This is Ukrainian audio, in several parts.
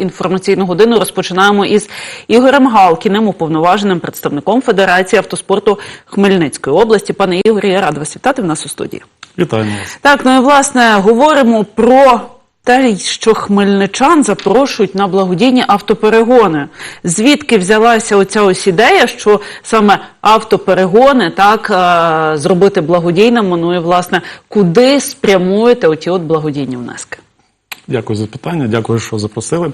інформаційну годину розпочинаємо із Ігорем Галкіним, уповноваженим представником Федерації автоспорту Хмельницької області. Пане Ігорі, я рада вас вітати в нас у студії. Вітаємо вас. Так, ну і власне говоримо про те, що хмельничан запрошують на благодійні автоперегони. Звідки взялася оця ось ідея, що саме автоперегони так е, зробити благодійними? Ну і власне, куди спрямуєте оті от благодійні внески? Дякую за питання, дякую, що запросили.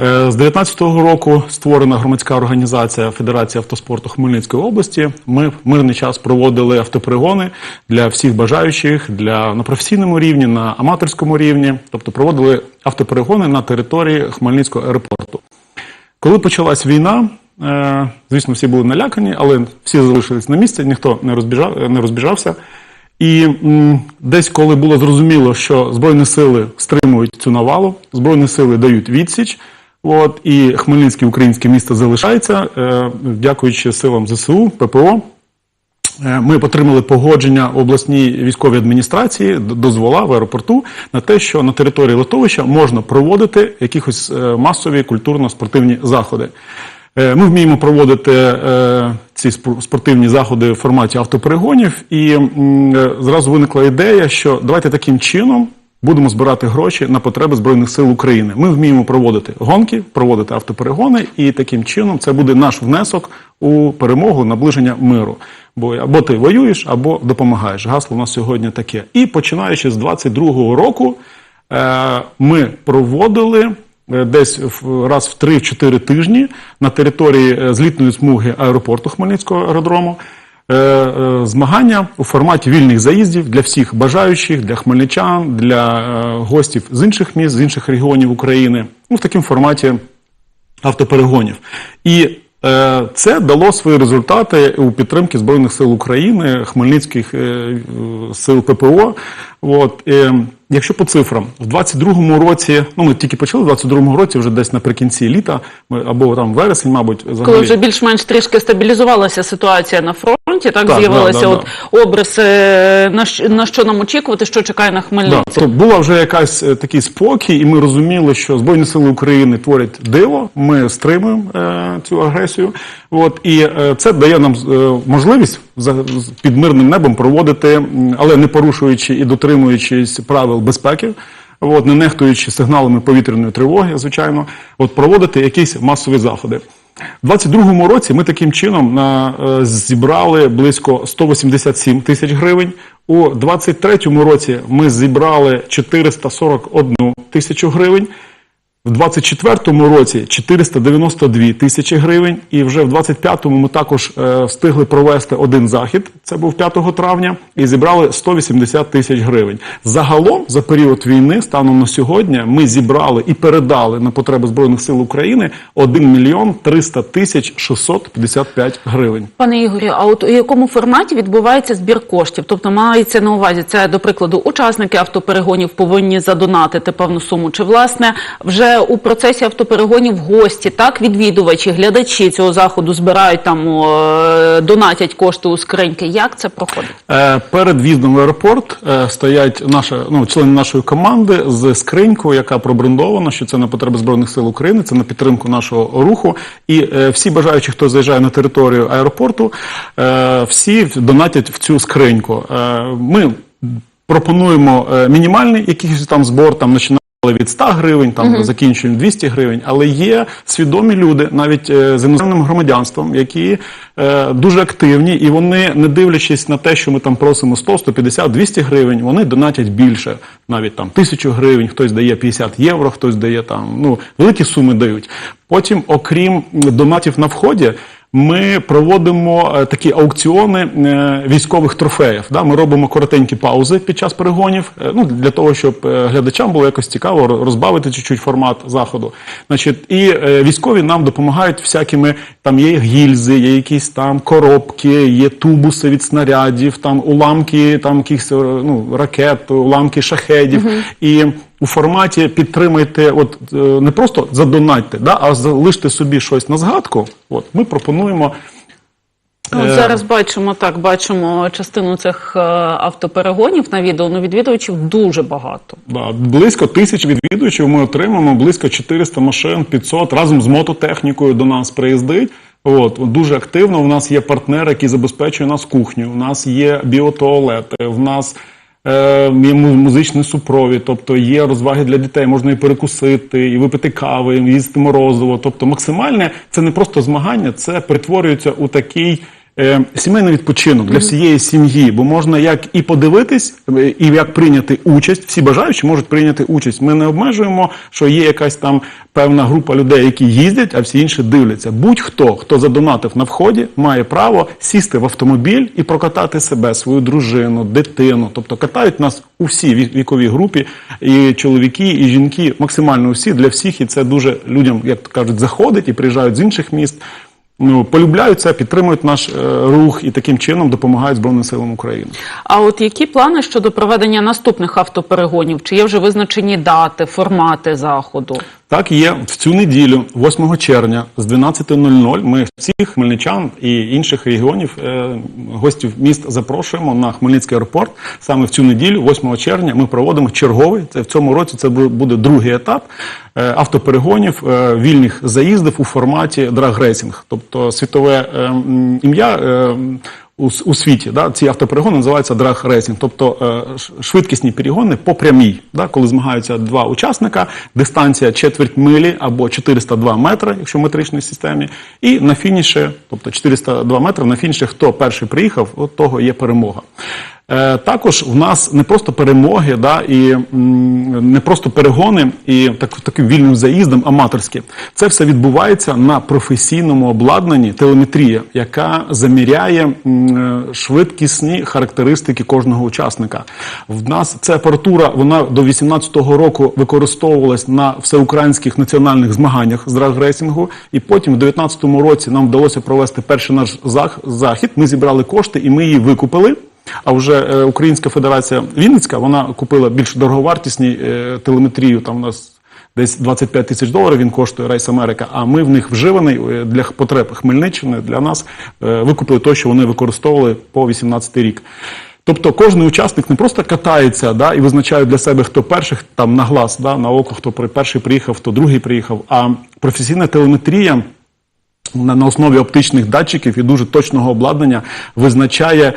Е, З 2019 року створена громадська організація Федерація автоспорту Хмельницької області. Ми в мирний час проводили автоперегони для всіх бажаючих для на професійному рівні, на аматорському рівні, тобто проводили автоперегони на території Хмельницького аеропорту. Коли почалась війна, е, звісно, всі були налякані, але всі залишились на місці, ніхто не розбіжав, не розбіжався. І м, десь, коли було зрозуміло, що Збройні сили стримують цю навалу, Збройні сили дають відсіч, от, і Хмельницьке українське місто залишається, е, дякуючи силам ЗСУ, ППО, Е, Ми отримали погодження обласній військовій адміністрації дозвола в аеропорту на те, що на території литовища можна проводити якихось е, масові культурно-спортивні заходи. Е, Ми вміємо проводити ці спор- спортивні заходи в форматі автоперегонів, і е, зразу виникла ідея, що давайте таким чином будемо збирати гроші на потреби Збройних сил України. Ми вміємо проводити гонки, проводити автоперегони, і таким чином це буде наш внесок у перемогу, наближення миру. Бо або ти воюєш, або допомагаєш. Гасло у нас сьогодні таке. І починаючи з 22-го року, е, ми проводили десь в- раз в 3-4 тижні на території е, злітної смуги аеропорту Хмельницького аеродрому. е, е, Змагання у форматі вільних заїздів для всіх бажаючих, для хмельничан, для е, гостів з інших міст, з інших регіонів України. Ну, в такому форматі автоперегонів. І е, це дало свої результати у підтримки Збройних сил України, Хмельницьких е, е, сил ППО. От, е, якщо по цифрам, в 22-му році, ну ми тільки почали в 22-му році, вже десь наприкінці літа, ми, або там вересень, мабуть, Коли вже більш-менш трішки стабілізувалася ситуація на фронті, так, Так, з'явилися да, да, от обриси, на, що- на що нам очікувати, що чекає на Да, Хмельницький. тобто була вже якась е, такий спокій, і ми розуміли, що Збройні сили України творять диво. Ми стримуємо е, цю агресію. От і е, це дає нам е, можливість за під мирним небом проводити, але не порушуючи і дотримуючись правил безпеки. От, не нехтуючи сигналами повітряної тривоги, звичайно, от проводити якісь масові заходи. У 22-му році ми таким чином е, зібрали близько 187 тисяч гривень. У 23-му році ми зібрали 441 тисячу гривень. В 24-му році 492 тисячі гривень, і вже в 25-му ми також е, встигли провести один захід. Це був 5 травня, і зібрали 180 тисяч гривень. Загалом за період війни, станом на сьогодні, ми зібрали і передали на потреби збройних сил України 1 мільйон 300 тисяч 655 гривень. Пане Ігорі, а от у якому форматі відбувається збір коштів? Тобто мається на увазі це, до прикладу, учасники автоперегонів повинні задонатити певну суму, чи власне вже у процесі автоперегонів гості, так відвідувачі, глядачі цього заходу збирають там донатять кошти у скриньки. Як це проходить? Е, Перед в'їздом в аеропорт е, стоять наша, ну, члени нашої команди з скринькою, яка пробрендована, що це на потреби Збройних сил України, це на підтримку нашого руху. І е, всі бажаючі, хто заїжджає на територію аеропорту, всі донатять в цю скриньку. Ми пропонуємо мінімальний якийсь там збор, там починаємо від 100 гривень, там закінчуємо 200 гривень, але є свідомі люди, навіть е, з іноземним громадянством, які е, дуже активні, і вони, не дивлячись на те, що ми там просимо 100, 150, 200 гривень, вони донатять більше, навіть там тисячу гривень, хтось дає 50 євро, хтось дає там ну великі суми дають. Потім, окрім донатів на вході. Ми проводимо е, такі аукціони е, військових трофеїв. Да? Ми робимо коротенькі паузи під час перегонів, е, ну для того, щоб глядачам було якось цікаво розбавити чуть-чуть формат заходу. Значить, і військові нам допомагають всякими там є гільзи, є якісь там коробки, є тубуси від снарядів, там уламки, там якихось ну, ракет, уламки шахедів. І у форматі підтримайте, от е, не просто задонатьте, да, а залиште собі щось на згадку. От ми пропонуємо Ну, Е, зараз бачимо так, бачимо частину цих е, автоперегонів на відео. Ну, відвідувачів дуже багато. Да, близько тисяч відвідувачів ми отримаємо, близько 400 машин, 500 разом з мототехнікою до нас приїздить. От дуже активно. У нас є партнер, який забезпечує нас кухню. У нас є біотуалети, в нас є му- музичний супровід, тобто є розваги для дітей. Можна і перекусити, і випити кави, і їсти морозиво. Тобто, максимальне це не просто змагання, це перетворюється у такий. Е, Сімейний відпочинок для всієї сім'ї, бо можна як і подивитись, е, і як прийняти участь. Всі бажаючі можуть прийняти участь. Ми не обмежуємо, що є якась там певна група людей, які їздять, а всі інші дивляться. Будь-хто, хто задонатив на вході, має право сісти в автомобіль і прокатати себе, свою дружину, дитину. Тобто катають нас у всій ві- віковій групі, і чоловіки, і жінки, максимально усі для всіх, і це дуже людям, як то кажуть, заходить і приїжджають з інших міст. Ну, полюбляють це, підтримують наш е, рух і таким чином допомагають Збройним силам України. А от які плани щодо проведення наступних автоперегонів? Чи є вже визначені дати, формати заходу? Так, є в цю неділю, 8 червня, з 12.00 ми всіх хмельничан і інших регіонів, е, гостів міст запрошуємо на Хмельницький аеропорт. Саме в цю неділю, 8 червня, ми проводимо черговий. Це в цьому році це буде другий етап е, автоперегонів, е, вільних заїздів у форматі драгрейсінг. Тобто світове е, ім'я. У, у світі. Да? Ці автоперегони називаються драг рейсінг, тобто е, швидкісні перегони по прямій, да? коли змагаються два учасника, дистанція четверть милі або 402 метри, якщо в метричній системі, і на фініші, тобто 402 метри, на фініші, хто перший приїхав, от того є перемога. Е, також в нас не просто перемоги, да, і не просто перегони і так, таким вільним заїздом аматорські. Це все відбувається на професійному обладнанні телеметрія, яка заміряє е, швидкісні характеристики кожного учасника. В нас ця апаратура вона до 18-го року використовувалась на всеукраїнських національних змаганнях з драгрейсингу, і потім в 19-му році нам вдалося провести перший наш зах- захід. Ми зібрали кошти і ми її викупили. А вже е, Українська Федерація Вінницька вона купила більш дороговартісні е, телеметрію. Там у нас десь 25 тисяч доларів він коштує Рейс Америка. А ми в них вживаний е, для потреб Хмельниччини для нас викупили те, що вони використовували по 18 рік. Тобто кожен учасник не просто катається да, і визначає для себе, хто перший там на глаз, да, на око, хто перший приїхав, хто другий приїхав. А професійна телеметрія на, на основі оптичних датчиків і дуже точного обладнання визначає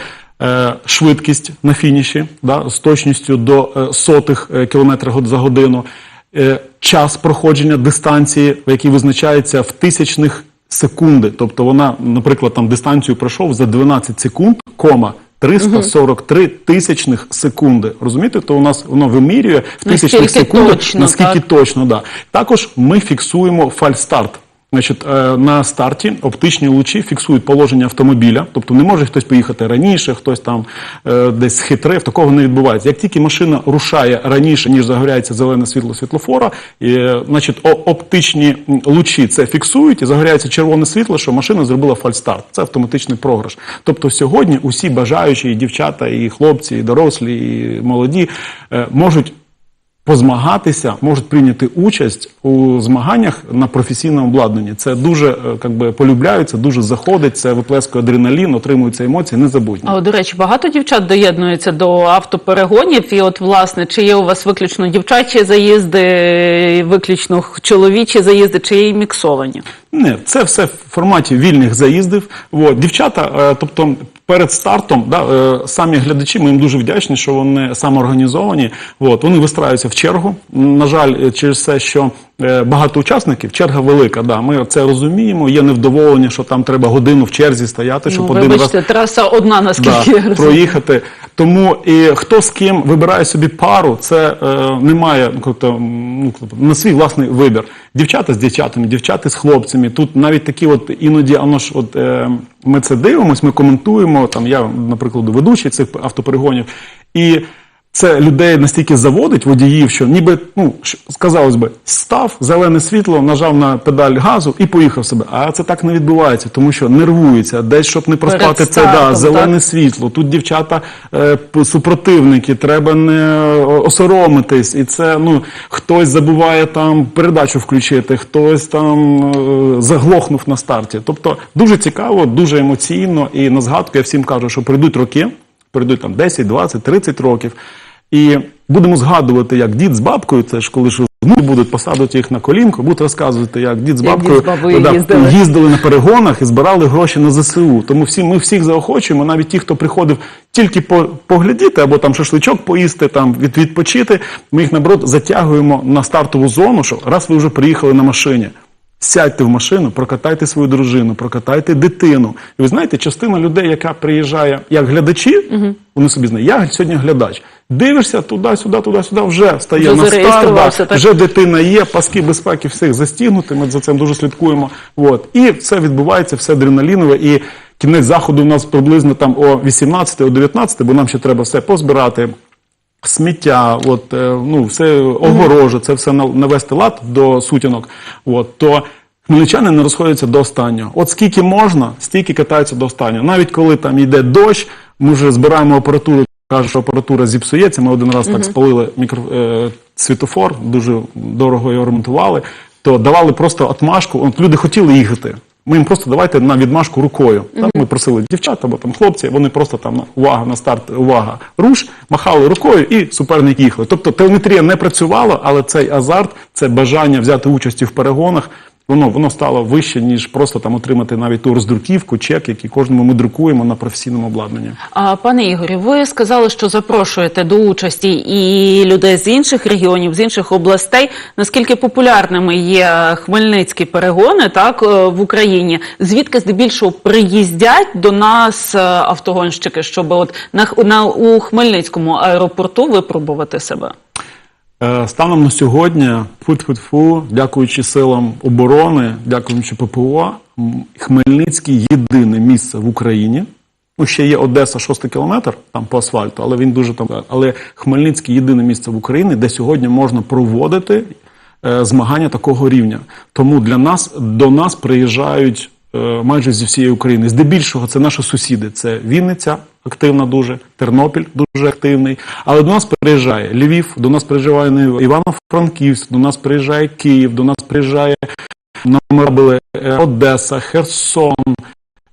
швидкість на фініші да, з точністю до е, сотих е, кілометрів за годину, е, час проходження дистанції, який визначається в тисячних секунди. Тобто вона, наприклад, там дистанцію пройшов за 12 секунд, кома. 343 тисячних секунди. Розумієте, то у нас воно вимірює в тисячних Наскільки секундах, точно, наскільки так. Точно, да. Також ми фіксуємо фальстарт. Значить, е, на старті оптичні лучі фіксують положення автомобіля, тобто не може хтось поїхати раніше, хтось там е, десь хитрив, такого не відбувається. Як тільки машина рушає раніше, ніж загоряється зелене світло світлофора, е, значить оптичні лучі це фіксують і загоряється червоне світло, що машина зробила фальстарт. Це автоматичний програш. Тобто сьогодні усі бажаючі, і дівчата, і хлопці, і дорослі, і молоді е, можуть позмагатися, можуть прийняти участь у змаганнях на професійному обладнанні. Це дуже е, как би, полюбляється, дуже заходить, це виплескує адреналін, отримуються емоції, незабутні. А до речі, багато дівчат доєднуються до автоперегонів. І от, власне, чи є у вас виключно дівчачі заїзди, виключно чоловічі заїзди, чи є і міксовані? Ні, це все в форматі вільних заїздів. От. Дівчата, е, тобто перед стартом, да, е, самі глядачі, ми їм дуже вдячні, що вони самоорганізовані. От. Вони вистраюються в чергу. На жаль, е, через те, що е, багато учасників, черга велика. Да, ми це розуміємо. Є невдоволення, що там треба годину в черзі стояти, щоб Ну, один раз траса одна, наскільки я да, розумію. проїхати. Тому і хто з ким вибирає собі пару, це е, немає ну, тобто, ну, тобто, на свій власний вибір. Дівчата з дівчатами, дівчата з хлопцями. Тут навіть такі, от іноді, воно ж, от е, ми це дивимося, ми коментуємо. Там я, наприклад, ведучий цих автоперегонів. І це людей настільки заводить водіїв, що ніби ну сказалось би, став зелене світло, нажав на педаль газу і поїхав себе. А це так не відбувається, тому що нервується, десь щоб не проспати Перед це да, зелене так? світло. Тут дівчата е, супротивники, треба не осоромитись, і це ну хтось забуває там передачу включити, хтось там е, заглохнув на старті. Тобто дуже цікаво, дуже емоційно. І на згадку я всім кажу, що прийдуть роки, прийдуть там 10, 20, 30 років. І будемо згадувати, як дід з бабкою, це ж коли ж внуки будуть посадити їх на колінку, будуть розказувати, як дід з бабкою да, їздили. їздили на перегонах і збирали гроші на ЗСУ. Тому всі ми всіх заохочуємо, навіть ті, хто приходив тільки по, поглядіти або там шашличок поїсти, там від, відпочити. Ми їх наоборот затягуємо на стартову зону. Що раз ви вже приїхали на машині. Сядьте в машину, прокатайте свою дружину, прокатайте дитину. І ви знаєте, частина людей, яка приїжджає як глядачі, вони собі знають, я сьогодні глядач. Дивишся туди-сюди, туди-сюди, вже стає Вже на старт, так? вже дитина є, паски безпеки всіх застігнуті, ми за цим дуже слідкуємо. От. І все відбувається, все адреналінове. І кінець заходу у нас приблизно там о 18, о 19, бо нам ще треба все позбирати. Сміття, от е, ну все огорожа, це все навести лад до сутінок. От то хмельничани не розходяться до останнього. От скільки можна, стільки катаються до останнього. Навіть коли там йде дощ, ми вже збираємо апаратуру. Каже, що апаратура зіпсується. Ми один раз так спалили мікро, е, світофор, дуже дорого його ремонтували. То давали просто отмашку. От люди хотіли їхати. Ми їм просто давайте на відмашку рукою. Там ми просили дівчат або там хлопці, вони просто там увага на старт, увага, руш, махали рукою і суперник їхали. Тобто телеметрія не працювала, але цей азарт, це бажання взяти участь в перегонах. Воно воно стало вище, ніж просто там отримати навіть ту роздруківку, чек, який кожному ми друкуємо на професійному обладнанні. А пане Ігорі, ви сказали, що запрошуєте до участі і людей з інших регіонів, з інших областей. Наскільки популярними є хмельницькі перегони так е, в Україні? Звідки здебільшого приїздять до нас е, автогонщики, щоб от на, на у Хмельницькому аеропорту випробувати себе? Е, Станом на сьогодні, фу-фу-фу, дякуючи силам оборони, дякуючи ППО, Хмельницький єдине місце в Україні. Ну, ще є Одеса, шостий кілометр там по асфальту, але він дуже там. Але Хмельницький єдине місце в Україні, де сьогодні можна проводити е, змагання такого рівня. Тому для нас до нас приїжджають майже зі всієї України. Здебільшого це наші сусіди. Це Вінниця, активна дуже, Тернопіль дуже активний. Але до нас приїжджає Львів, до нас приїжджає Івано-Франківськ, до нас приїжджає Київ, до нас приїжджає номер були е, Одеса, Херсон,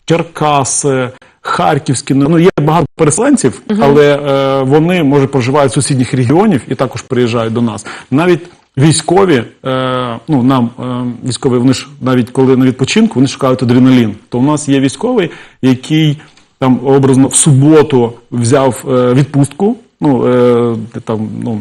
Черкаси, Харківські. Ну є багато переселенців, але е, вони може проживають з сусідніх регіонів і також приїжджають до нас. Навіть військові, е, ну нам е, військові, вони ж навіть коли на відпочинку, вони шукають адреналін. То у нас є військовий, який там образно в суботу взяв е, відпустку. Ну е, там ну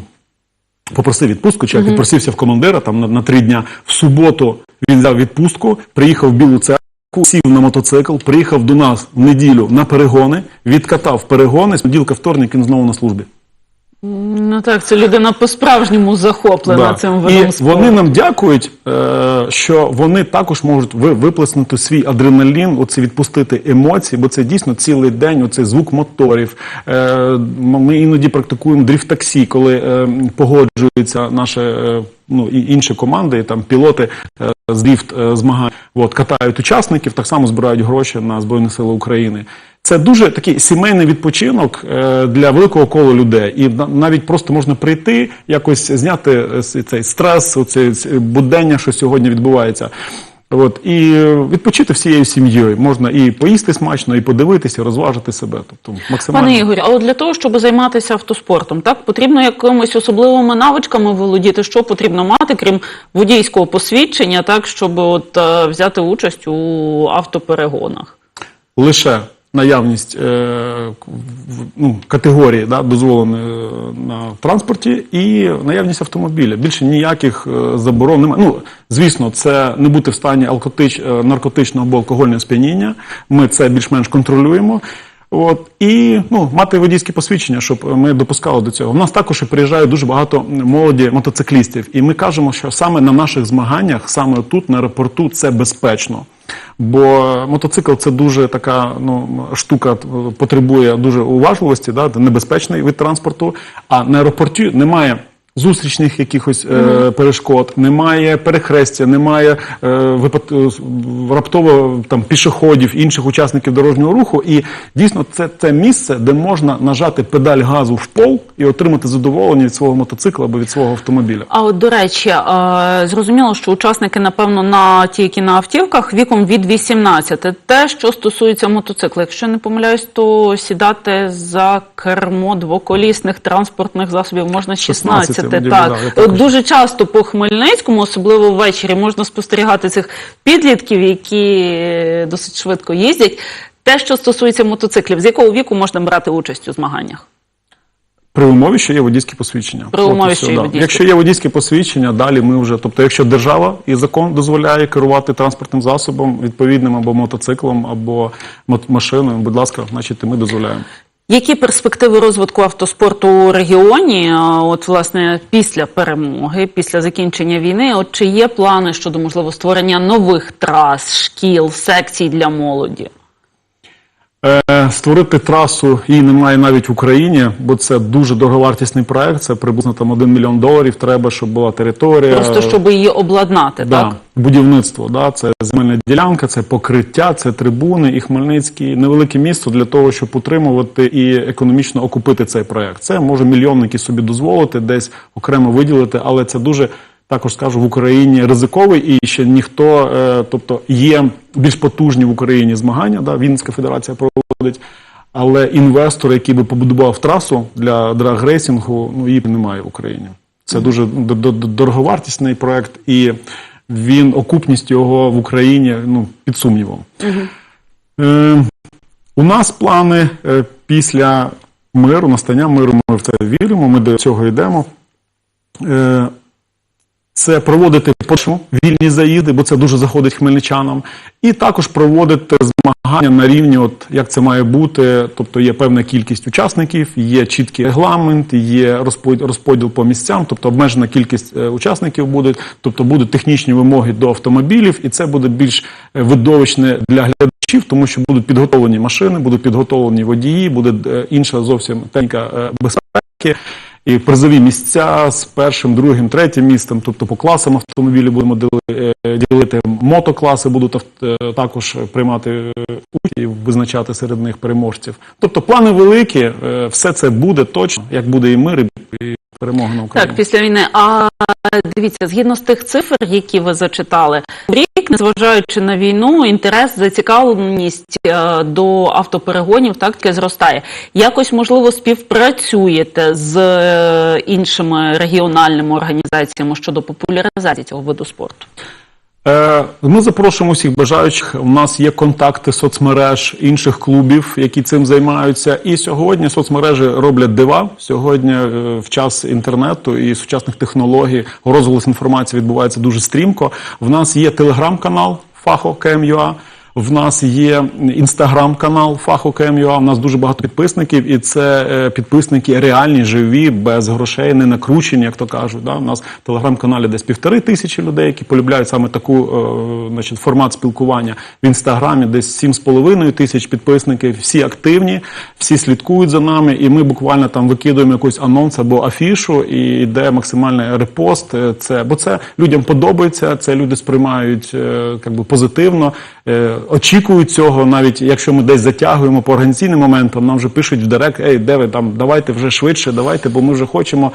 попросив відпустку, чи як відпросився в командира там на, на три дня. В суботу він взяв відпустку, приїхав в Білу церкву, сів на мотоцикл, приїхав до нас в неділю на перегони, відкатав перегони, з понеділка вторник він знову на службі. Ну так, це людина по-справжньому захоплена Да. цим видом І спорту. вони нам дякують, е, що вони також можуть ви- виплеснути свій адреналін, оце відпустити емоції, бо це дійсно цілий день, оцей звук моторів. Е, Ми іноді практикуємо дріфт-таксі, коли е, погоджуються наші ну, і інші команди, і там пілоти е, з дріфт е, змагань, от, катають учасників, так само збирають гроші на Збройні Сили України. Це дуже такий сімейний відпочинок е, для великого кола людей. І навіть просто можна прийти, якось зняти е, цей стрес, оце будення, що сьогодні відбувається. От, і відпочити всією сім'єю. Можна і поїсти смачно, і подивитися, і розважити себе. Тобто максимально. Пане Ігорі, а от для того, щоб займатися автоспортом, так потрібно якимись особливими навичками володіти. Що потрібно мати, крім водійського посвідчення, так щоб от е, взяти участь у автоперегонах? лише наявність е, ну, категорії да, дозволеної е, на транспорті і наявність автомобіля. Більше ніяких е, заборон немає. Ну, звісно, це не бути в стані алкотич, наркотичного або алкогольного сп'яніння. Ми це більш-менш контролюємо. От і ну мати водійське посвідчення, щоб ми допускали до цього. У нас також і приїжджає дуже багато молоді мотоциклістів, і ми кажемо, що саме на наших змаганнях, саме тут на аеропорту, це безпечно. Бо мотоцикл це дуже така ну, штука, е, потребує дуже уважливості, да, небезпечний від транспорту. А на аеропорті немає. Зустрічних якихось е, перешкод, немає перехрестя, немає е, випад... е, раптово там пішоходів, інших учасників дорожнього руху. І дійсно це те місце, де можна нажати педаль газу в пол і отримати задоволення від свого мотоцикла або від свого автомобіля. А от до речі, е, зрозуміло, що учасники, напевно, на ті, які на автівках, віком від 18. Те, що стосується мотоцикла, якщо не помиляюсь, то сідати за кермо двоколісних транспортних засобів можна з 16. 16, так, От дуже часто по Хмельницькому, особливо ввечері, можна спостерігати цих підлітків, які е, досить швидко їздять. Те, що стосується мотоциклів, з якого віку можна брати участь у змаганнях? При умові, що є водійське посвідчення. При От умові, все, що є да. водійське. Якщо є водійське посвідчення, далі ми вже, тобто, якщо держава і закон дозволяє керувати транспортним засобом відповідним або мотоциклом, або машиною, будь ласка, значить, ми дозволяємо. Які перспективи розвитку автоспорту у регіоні? От власне після перемоги, після закінчення війни, от чи є плани щодо можливо створення нових трас, шкіл, секцій для молоді? Е, Створити трасу її немає навіть в Україні, бо це дуже дороговартісний проект. Це приблизно там 1 мільйон доларів. Треба, щоб була територія. Просто щоб її обладнати, Да, так? будівництво, да, це земельна ділянка, це покриття, це трибуни і Хмельницький невелике місто для того, щоб утримувати і економічно окупити цей проект. Це може мільйонники собі дозволити, десь окремо виділити, але це дуже також скажу в Україні ризиковий і ще ніхто, е, тобто є більш потужні в Україні змагання. Да, Вінницька федерація проводить. Але інвестор, який би побудував трасу для драгрейсингу, ну її немає в Україні. Це дуже дороговартісний проект, і він окупність його в Україні ну, під сумнівом. Е, у нас плани е, після миру, настання миру, ми в це віримо, ми до цього йдемо. Е, це проводити по вільні заїзди, бо це дуже заходить хмельничанам, і також проводити змагання на рівні, от як це має бути. Тобто є певна кількість учасників, є чіткий регламент, є розподіл, розподіл по місцям, тобто обмежена кількість е, учасників буде, тобто будуть технічні вимоги до автомобілів, і це буде більш е, видовищне для глядачів, тому що будуть підготовлені машини, будуть підготовлені водії, буде е, інша зовсім техніка безпеки. І призові місця з першим, другим, третім містом, тобто по класам автомобілі будемо е, ділити. Мотокласи будуть е, також приймати е, участь і визначати серед них переможців. Тобто плани великі, все це буде точно, як буде і мир, і перемога на Україні. Так, після війни. А дивіться, згідно з тих цифр, які ви зачитали, в рік, незважаючи на війну, інтерес, зацікавленість е, до автоперегонів так таки зростає. Якось можливо співпрацюєте з е, іншими регіональними організаціями щодо популяризації цього виду спорту. Е, Ми запрошуємо всіх бажаючих. У нас є контакти соцмереж інших клубів, які цим займаються. І сьогодні соцмережі роблять дива. Сьогодні е, в час інтернету і сучасних технологій розголос інформації відбувається дуже стрімко. В нас є телеграм-канал Фахо КМЮА. В нас є інстаграм-канал Фахо КМЮА, в нас дуже багато підписників, і це е, підписники реальні, живі, без грошей, не накручені, як то кажуть. Да? У нас в телеграм-каналі десь півтори тисячі людей, які полюбляють саме таку е, значить, формат спілкування. В інстаграмі десь сім з половиною тисяч підписників. Всі активні, всі слідкують за нами, і ми буквально там викидуємо якийсь анонс або афішу, і йде максимальний репост. Е, Це бо це людям подобається, це люди сприймають е, би, позитивно. Е, Очікують цього, навіть якщо ми десь затягуємо по організаційним моментам, нам вже пишуть в директ, ей, де ви там, давайте вже швидше, давайте, бо ми вже хочемо.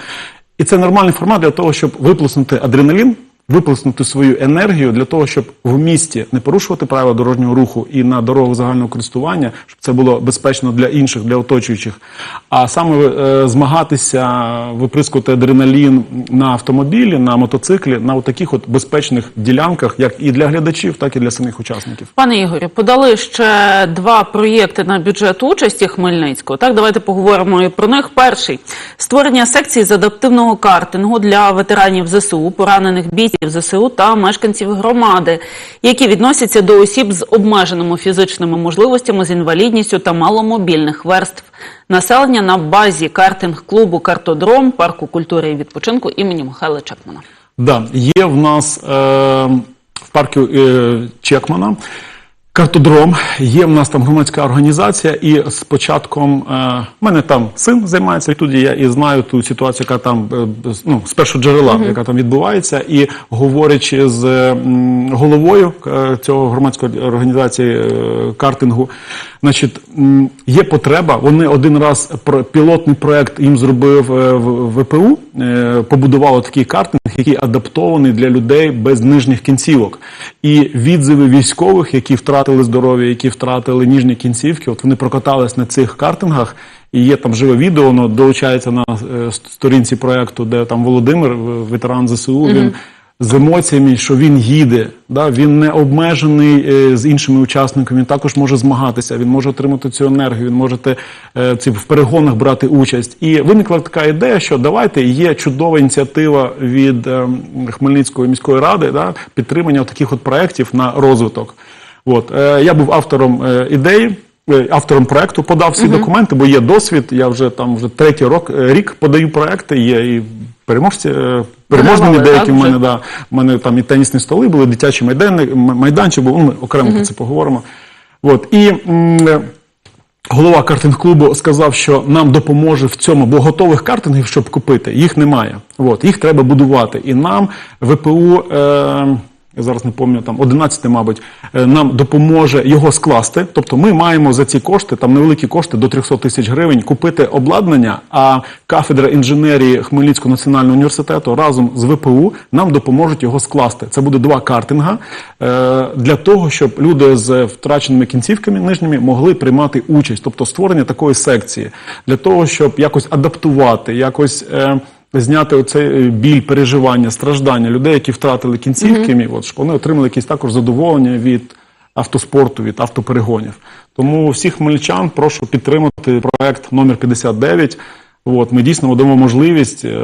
І це нормальний формат для того, щоб виплеснути адреналін, виплеснути свою енергію для того, щоб в місті не порушувати правила дорожнього руху і на дорогах загального користування, щоб це було безпечно для інших, для оточуючих. А саме е, змагатися, виприскувати адреналін на автомобілі, на мотоциклі, на таких от безпечних ділянках, як і для глядачів, так і для самих учасників. Пане Ігорю, подали ще два проєкти на бюджет участі Хмельницького. Так, давайте поговоримо і про них. Перший створення секції з адаптивного картингу для ветеранів ЗСУ, поранених бійців ЗСУ та мешканців громади, які відносяться до осіб з обмеженими фізичними можливостями, з інвалідністю та маломобільних верств населення на базі картинг-клубу Картодром, парку культури і відпочинку імені Михайла Чекмана. Да, є в нас е, в парку е, Чекмана Картодром. Є в нас там громадська організація, і з початком е, в мене там син займається, і тут я і знаю ту ситуацію, яка там е, ну, з першого джерела, яка там відбувається, і говорячи з головою е, цього громадської організації е, картингу, значить, є потреба. Вони один раз про пілотний проект їм зробив е, в ВПУ, е, побудували такий картинг, який адаптований для людей без нижніх кінцівок. І відзиви військових, які втратили здоров'я, які втратили ніжні кінцівки, от вони прокатались на цих картингах. І є там живе відео, воно долучається на е, сторінці проекту, де там Володимир, ветеран ЗСУ, він з емоціями, що він їде, да? він не обмежений е, з іншими учасниками, він також може змагатися, він може отримати цю енергію, він може е, ці, в перегонах брати участь. І виникла така ідея, що давайте є чудова ініціатива від е, Хмельницької міської ради да? підтримання таких от проєктів на розвиток. От, е, я був автором е, ідеї. е, Автором проекту подав всі документи, бо є досвід. Я вже там вже третій рок, е, рік подаю проекти. Є і переможці, переможні деякі в мене да. У мене там і тенісні столи були, дитячі майданчик, майданчик був, ну, ми окремо про це поговоримо. От. І м, голова картинг-клубу сказав, що нам допоможе в цьому, бо готових картингів, щоб купити, їх немає. От. Їх треба будувати. І нам ВПУ. Е, я зараз не пам'ятаю, там 11, мабуть, е, нам допоможе його скласти. Тобто ми маємо за ці кошти, там невеликі кошти до 300 тисяч гривень, купити обладнання, а кафедра інженерії Хмельницького національного університету разом з ВПУ нам допоможуть його скласти. Це буде два картинга е, для того, щоб люди з втраченими кінцівками нижніми могли приймати участь, тобто створення такої секції, для того, щоб якось адаптувати, якось. Зняти оцей е, біль, переживання, страждання людей, які втратили кінцівки, от, щоб вони отримали якісь також задоволення від автоспорту, від автоперегонів. Тому всіх хмельничан прошу підтримати проект номер 59. От, ми дійсно дамо можливість е,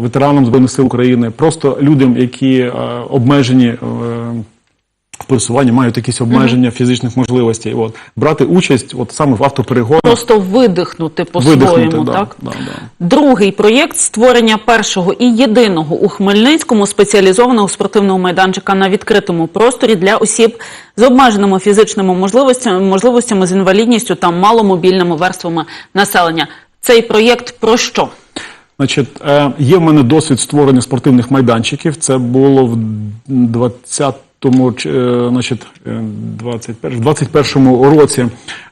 ветеранам Збройних сил України, просто людям, які е, обмежені в пересуванні, мають якісь обмеження фізичних можливостей. От, брати участь от, саме в автоперегонах. Просто видихнути по-своєму, да, так? да, да. Другий проєкт створення першого і єдиного у Хмельницькому спеціалізованого спортивного майданчика на відкритому просторі для осіб з обмеженими фізичними можливостями, можливостями з інвалідністю та маломобільними верствами населення. Цей проєкт про що? Значить, е, є в мене досвід створення спортивних майданчиків. Це було в 20-му, ч- е, значить, е, 21, 21-му році.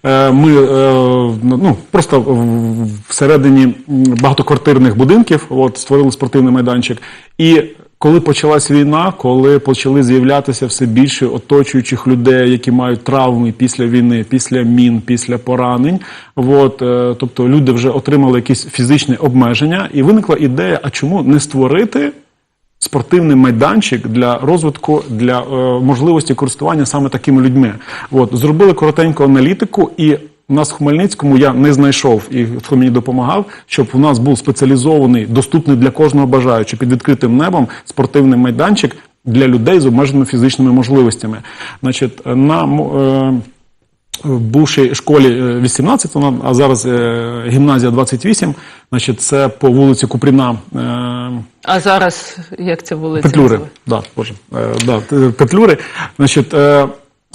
Е, Ми ну, просто в- всередині багатоквартирних будинків от, створили спортивний майданчик. І коли почалась війна, коли почали з'являтися все більше оточуючих людей, які мають травми після війни, після мін, після поранень, от, тобто люди вже отримали якісь фізичні обмеження, і виникла ідея: а чому не створити спортивний майданчик для розвитку, для е, можливості користування саме такими людьми? От, зробили коротеньку аналітику і. У нас в Хмельницькому я не знайшов і хто мені допомагав, щоб у нас був спеціалізований, доступний для кожного бажаючого під відкритим небом спортивний майданчик для людей з обмеженими фізичними можливостями. Значить, на е, в бувшій школі е, 18, вона, а зараз е, гімназія 28, значить, це по вулиці Купріна. Е, А зараз як ця вулиця? Петлюри, да, боже, е, да, т- Петлюри. Значить, е,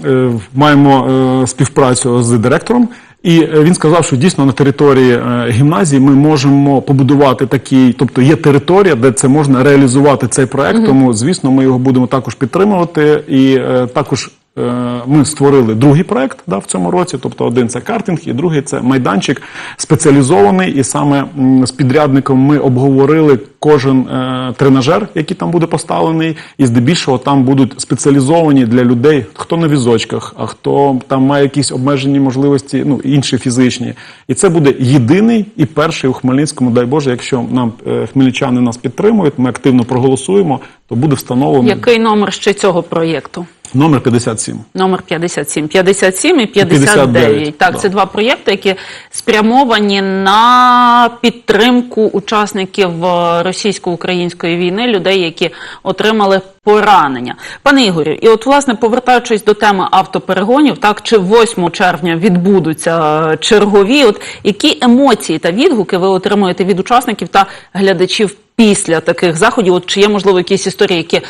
е, маємо е, співпрацю з директором, і е, він сказав, що дійсно на території е, гімназії ми можемо побудувати такий, тобто є територія, де це можна реалізувати цей проект. Тому, звісно, ми його будемо також підтримувати і е, також. Е, Ми створили другий проект да, в цьому році. Тобто, один це картинг, і другий це майданчик спеціалізований. І саме з підрядником ми обговорили кожен е, тренажер, який там буде поставлений, і здебільшого там будуть спеціалізовані для людей, хто на візочках, а хто там має якісь обмежені можливості, ну інші фізичні. І це буде єдиний і перший у Хмельницькому. Дай Боже, якщо нам е, хмельничани нас підтримують, ми активно проголосуємо, то буде встановлено Який номер ще цього проєкту? номер 57. Номер 57. 57 і 59. 59, Так, да. це два проєкти, які спрямовані на підтримку учасників е, російсько-української війни, людей, які отримали поранення. Пане Ігорю, і от, власне, повертаючись до теми автоперегонів, так, чи 8 червня відбудуться е, чергові, от які емоції та відгуки ви отримуєте від учасників та глядачів після таких заходів? От чи є, можливо, якісь історії, які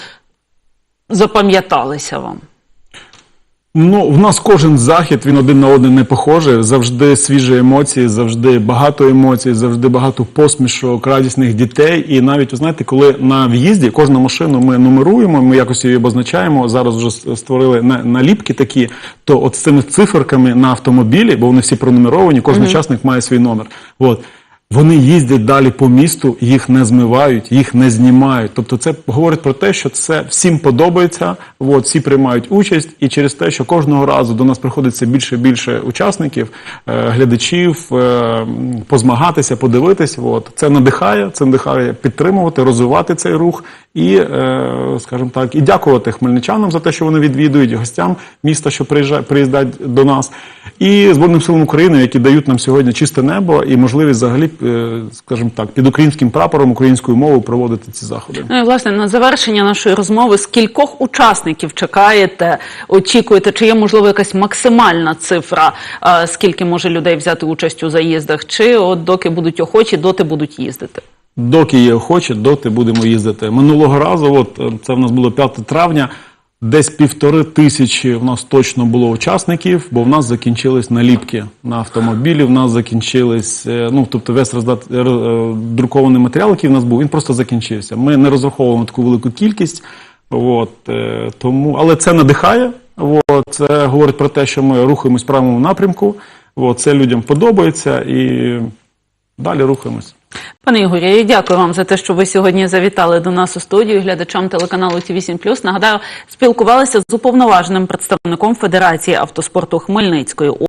запам'яталися вам? Ну, в нас кожен захід, він один на один не похожий. Завжди свіжі емоції, завжди багато емоцій, завжди багато посмішок, радісних дітей. І навіть, ви знаєте, коли на в'їзді кожну машину ми нумеруємо, ми якось її обозначаємо. Зараз вже створили на- наліпки такі, то от з цими циферками на автомобілі, бо вони всі пронумеровані, кожен учасник має свій номер. От. Вони їздять далі по місту, їх не змивають, їх не знімають. Тобто, це говорить про те, що це всім подобається. От, всі приймають участь, і через те, що кожного разу до нас приходить все більше і більше учасників, е, глядачів, е, позмагатися, подивитись. От це надихає, це надихає підтримувати, розвивати цей рух і, е, скажімо так, і дякувати хмельничанам за те, що вони відвідують, гостям міста, що приїздять до нас, і Збройним силам України, які дають нам сьогодні чисте небо і можливість взагалі, скажімо так, під українським прапором, українською мовою проводити ці заходи. Ну і власне на завершення нашої розмови з кількох учасників чекаєте, очікуєте, чи є можливо якась максимальна цифра, е, скільки може людей взяти участь у заїздах, чи от доки будуть охочі, доти будуть їздити? Доки є охочі, доти будемо їздити. Минулого разу, от е, це в нас було 5 травня. Десь півтори тисячі в нас точно було учасників, бо в нас закінчились наліпки на автомобілі. В нас закінчились, е, ну тобто весь роздат е, е, друкований матеріал, який в нас був, він просто закінчився. Ми не розраховуємо таку велику кількість. От, тому, але це надихає. От, це говорить про те, що ми рухаємось в правильному напрямку. От, це людям подобається і далі рухаємось. Пане Ігорі, дякую вам за те, що ви сьогодні завітали до нас у студію. Глядачам телеканалу Ті 8 Нагадаю, спілкувалися з уповноваженим представником Федерації автоспорту Хмельницької